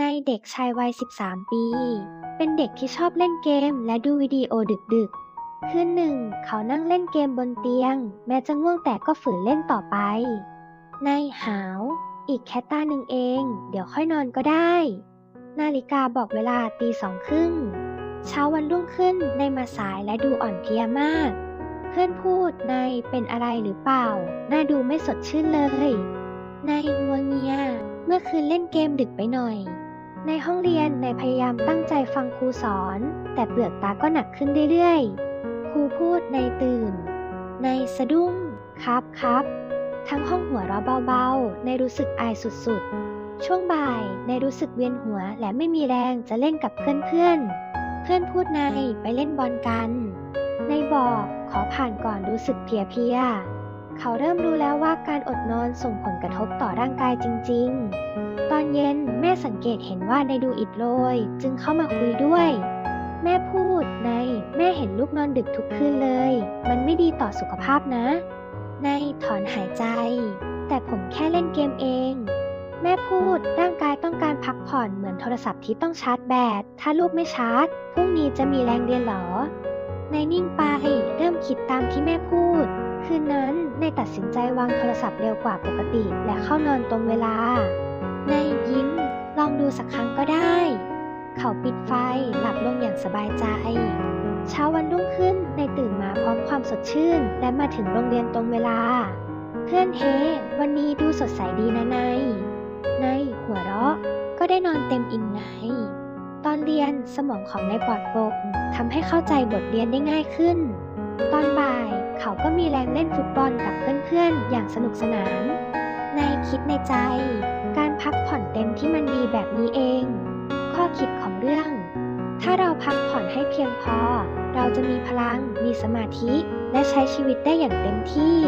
ในเด็กชายวัย 13 ปี เป็นเด็กที่ชอบเล่นเกมและดูวิดีโอดึกๆ คืนหนึ่ง เขานั่งเล่นเกมบนเตียง แม้จะง่วงแต่ก็ฝืนเล่นต่อไป ในหาว อีกแค่ตาหนึ่งเอง เดี๋ยวค่อยนอนก็ได้ นาฬิกาบอกเวลาตีสองครึ่ง เช้าวันรุ่งขึ้นนมาสายและดูอ่อนเพลียมาก เพื่อนพูดในเป็นอะไรหรือเปล่า น่าดูไม่สดชื่นเลย ในายงัวเงีย เมื่อคืนเล่นเกมดึกไปหน่อย ในห้องเรียนนายพยายามตั้งใจฟังครูสอน แต่เปลือกตาก็หนักขึ้นเรื่อยๆ ครูพูดในตื่น ในสะดุ้ง ครับครับ ทั้งห้องหัวเราะเบาๆ ในรู้สึกอายสุดๆ ช่วงบ่ายในรู้สึกเวียนหัวและไม่มีแรงจะเล่นกับเพื่อนๆ เพื่อนพูดนายไปเล่นบอลกัน ในบอกขอผ่านก่อนรู้สึกเพียๆเขาเริ่มรู้แล้วว่าการอดนอนส่งผลกระทบต่อร่างกายจริง ๆ ตอนเย็นแม่สังเกตเห็นว่านายดูอิดโรย จึงเข้ามาคุยด้วย แม่พูดนายแม่เห็นลูกนอนดึกทุกคืนเลย มันไม่ดีต่อสุขภาพนะนายถอนหายใจ แต่ผมแค่เล่นเกมเอง แม่พูดร่างกายต้องการพักผ่อนเหมือนโทรศัพท์ที่ต้องชาร์จแบตถ้าลูกไม่ชาร์จพรุ่งนี้จะมีแรงเรียนหรอนายนิ่งไปเริ่มคิดตามที่แม่พูด คืนนั้นนายตัดสินใจวางโทรศัพท์เร็วกว่าปกติ และเข้านอนตรงเวลา นายยิ้ม ลองดูสักครั้งก็ได้ เขาปิดไฟหลับลงอย่างสบายใจ เช้าวันรุ่งขึ้นนายตื่นมาพร้อมความสดชื่น และมาถึงโรงเรียนตรงเวลา เพื่อนเฮ วันนี้ดูสดใสดีนะนายนายหัวเราะ ก็ได้นอนเต็มอิ่มไงตอนเรียนสมองของนายปลอดโปร่งทำให้เข้าใจบทเรียนได้ง่ายขึ้น ตอนบ่ายเขาก็มีแรงเล่นฟุตบอลกับเพื่อนๆ อย่างสนุกสนาน นายคิดในใจ พักผ่อนเต็มที่มันดีแบบนี้เอง ข้อคิดของเรื่อง ถ้าเราพักผ่อนให้เพียงพอ เราจะมีพลัง มีสมาธิ และใช้ชีวิตได้อย่างเต็มที่